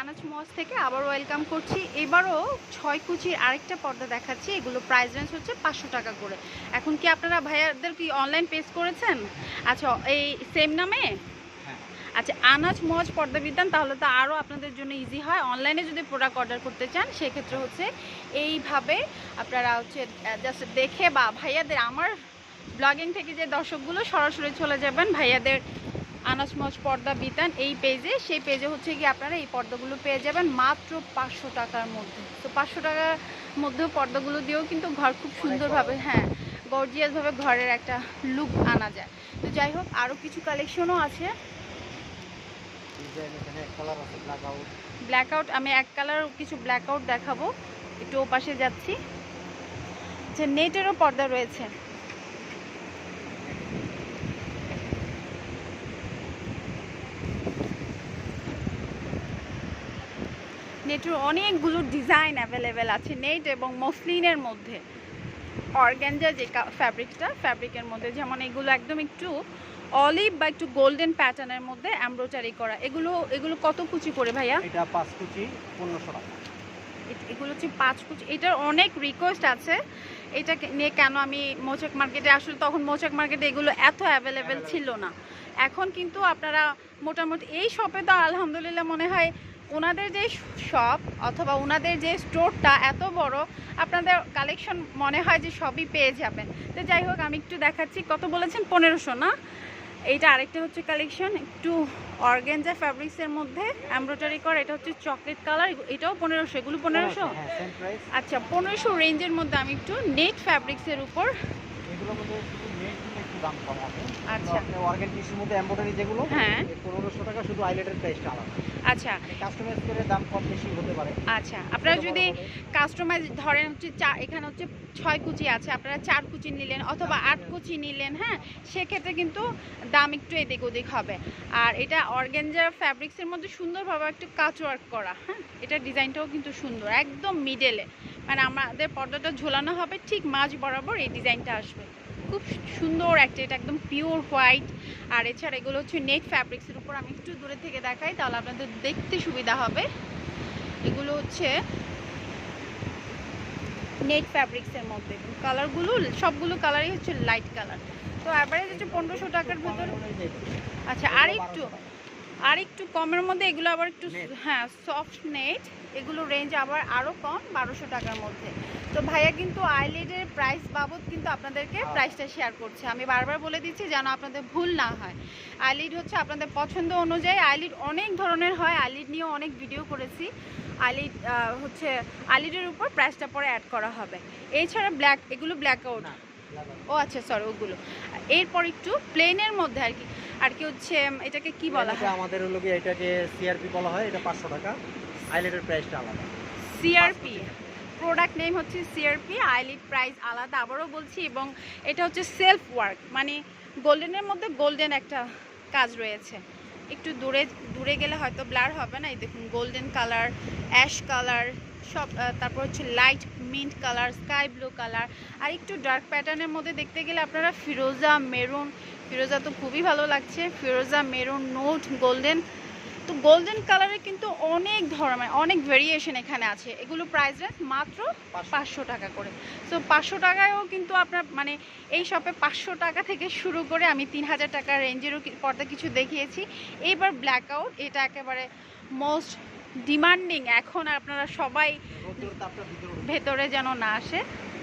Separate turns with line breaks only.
আনাজ মজ থেকে আবার ওয়েলকাম করছি। এবারও ছয় কুচির আরেকটা পর্দা দেখাচ্ছি। এগুলো প্রাইস রেঞ্জ হচ্ছে পাঁচশো টাকা করে। এখন কি আপনারা ভাইয়াদের কি অনলাইন পেজ করেছেন? আচ্ছা এই সেম নামে?
হ্যাঁ।
আচ্ছা আনাজ মজ পর্দা বিধান তাহলে তো আরও আপনাদের জন্য ইজি হয়। অনলাইনে যদি প্রোডাক্ট অর্ডার করতে চান সেক্ষেত্রে হচ্ছে এইভাবে আপনারা হচ্ছে জাস্ট দেখে বা ভাইয়াদের আমার ব্লগিং থেকে যে দর্শকগুলো সরাসরি চলে যাবেন ভাইয়াদের আনাজ মজ পর্দা বিতান এই পেজে। সেই পেজে হচ্ছে কি আপনারা এই পর্দাগুলো পেয়ে যাবেন মাত্র পাঁচশো টাকার মধ্যে। তো পাঁচশো টাকার মধ্যেও পর্দাগুলো দিয়েও কিন্তু ঘর খুব সুন্দরভাবে হ্যাঁ গর্জিয়াসভাবে ঘরের একটা লুক আনা যায়। তো যাই হোক আরও কিছু কালেকশনও আছে।
ব্ল্যাক আউট
ব্ল্যাক আউট আমি এক কালার কিছু ব্ল্যাক আউট দেখাবো। একটু ওপাশে যাচ্ছি। যে নেটেরও পর্দা রয়েছে। নেটের অনেকগুলো ডিজাইন অ্যাভেলেবেল আছে নেট এবং মসলিনের মধ্যে। অর্গ্যানজা যে ফ্যাব্রিকটা ফ্যাব্রিকের মধ্যে যেমন এগুলো একদম একটু অলিভ বা একটু গোল্ডেন প্যাটার্নের মধ্যে এমব্রয়ডারি করা। এগুলো এগুলো কত কুচি করে ভাইয়া?
এটা পাঁচ কুচি পনেরোশো টাকা।
এগুলো হচ্ছে পাঁচ কুচি। এটার অনেক রিকোয়েস্ট আছে। এটা নিয়ে কেন আমি মোচক মার্কেটে আসলে তখন মোচক মার্কেটে এগুলো এত অ্যাভেলেবেল ছিল না। এখন কিন্তু আপনারা মোটামুটি এই শপে তো আলহামদুলিল্লাহ মনে হয় ওনাদের যে শপ অথবা ওনাদের যে স্টোরটা এত বড় আপনাদের কালেকশন মনে হয় যে সবই পেয়ে যাবেন। তো যাই হোক আমি একটু দেখাচ্ছি। কত বলেছেন? পনেরোশো না? এইটা আরেকটা হচ্ছে কালেকশন একটু অর্গেঞ্জা ফ্যাব্রিক্সের মধ্যে এমব্রয়ডারি করা এটা হচ্ছে চকলেট কালার এটাও পনেরোশো এগুলো পনেরোশো?
হ্যাঁ প্রাইস
আচ্ছা পনেরোশো রেঞ্জের মধ্যে আমি একটু নেট ফ্যাব্রিক্সের উপর
দাম কম আছে
আচ্ছা।
অর্গান টিস্যুর মধ্যে এমব্রয়ডারি যেগুলো
হ্যাঁ।
পনেরোশো টাকা শুধু আইলেটের প্রাইসটা আলাদা।
আচ্ছা।
কাস্টমাইজ করে দাম কম বেশি হতে পারে।
আচ্ছা। আপনারা যদি কাস্টমাইজ ধরেন হচ্ছে চা এখানে হচ্ছে ছয় কুচি আছে আপনারা চার কুচি নিলেন অথবা আট কুচি। নিলেন হ্যাঁ সেক্ষেত্রে কিন্তু দাম একটু এদিক ওদিক হবে। আর এটা অর্গেঞ্জা ফ্যাব্রিক্সের মধ্যে সুন্দরভাবে একটু কাচ ওয়ার্ক করা হ্যাঁ এটার ডিজাইনটাও কিন্তু সুন্দর একদম মিডেলে মানে আমাদের পর্দাটা ঝোলানো হবে ঠিক মাঝ বরাবর এই ডিজাইনটা আসবে। খুব সুন্দর একটা, এটা একদম পিওর হোয়াইট আর এছাড়া এগুলো হচ্ছে নেট ফ্যাব্রিক্সের উপর আমি একটু দূরে থেকে দেখাই, তাহলে আপনাদের দেখতে সুবিধা হবে। এগুলো হচ্ছে নেট ফ্যাব্রিক্সের মধ্যে। কালারগুলো সবগুলো কালারই হচ্ছে লাইট কালার তো অ্যাভারেজ হচ্ছে পনেরোশো টাকার ভেতর। আচ্ছা আর একটু আর একটু কমের মধ্যে এগুলো আবার একটু হ্যাঁ সফট নেট এগুলো রেঞ্জ আবার আরও কম বারোশো টাকার মধ্যে। তো ভাইয়া কিন্তু আইলিডের প্রাইস বাবদ কিন্তু আপনাদেরকে
হ্যাঁ।
প্রাইসটা শেয়ার করছে। আমি বারবার বলে দিচ্ছি যেন আপনাদের ভুল না হয়। আইলিড হচ্ছে আপনাদের পছন্দ অনুযায়ী আইলিড অনেক ধরনের হয়। আইলিড নিয়েও অনেক ভিডিও করেছি। আইলিড হচ্ছে আইলিডের উপর প্রাইসটা পরে অ্যাড করা হবে। এছাড়া ব্ল্যাক এগুলো ব্ল্যাক আউট
না।
ও আচ্ছা সরি ওগুলো। এরপর একটু প্লেনের মধ্যে আর কি। আর কি হচ্ছে এটাকে কি বলা হয়?
আমাদের হলো গিয়ে এটাকে সিআরপি বলা হয় এটা পাঁচশো টাকা। আইলেটের প্রাইসটা আলাদা।
সিআরপি প্রোডাক্ট নেম হচ্ছে সিআরপি আইলিড প্রাইস আলাদা। আবারও বলছি এবং এটা হচ্ছে সেলফ ওয়ার্ক মানে গোল্ডেনের মধ্যে গোল্ডেন একটা কাজ রয়েছে। একটু দূরে দূরে গেলে হয়তো ব্লার হবে না? এই দেখুন গোল্ডেন কালার অ্যাশ কালার সব তারপর হচ্ছে light mint colour sky blue colour আর একটু ডার্ক প্যাটার্নের মধ্যে দেখতে গেলে আপনারা ফিরোজা মেরুন, ফিরোজা তো খুবই ভালো লাগছে। ফিরোজা মেরুন নোট গোল্ডেন তো গোল্ডেন কালারের কিন্তু অনেক ধরনের অনেক ভেরিয়েশন এখানে আছে। এগুলো প্রাইস রেঞ্জ মাত্র
পাঁচশো।
টাকা করে। তো পাঁচশো টাকায়ও কিন্তু আপনার মানে এই শপে পাঁচশো টাকা থেকে শুরু করে আমি তিন হাজার টাকা রেঞ্জেরও পর্দা কিছু দেখিয়েছি। এইবার ব্ল্যাক আউট এটা একেবারে মোস্ট ডিমান্ডিং এখন আপনারা সবাই। ভেতরে যেন না আসে।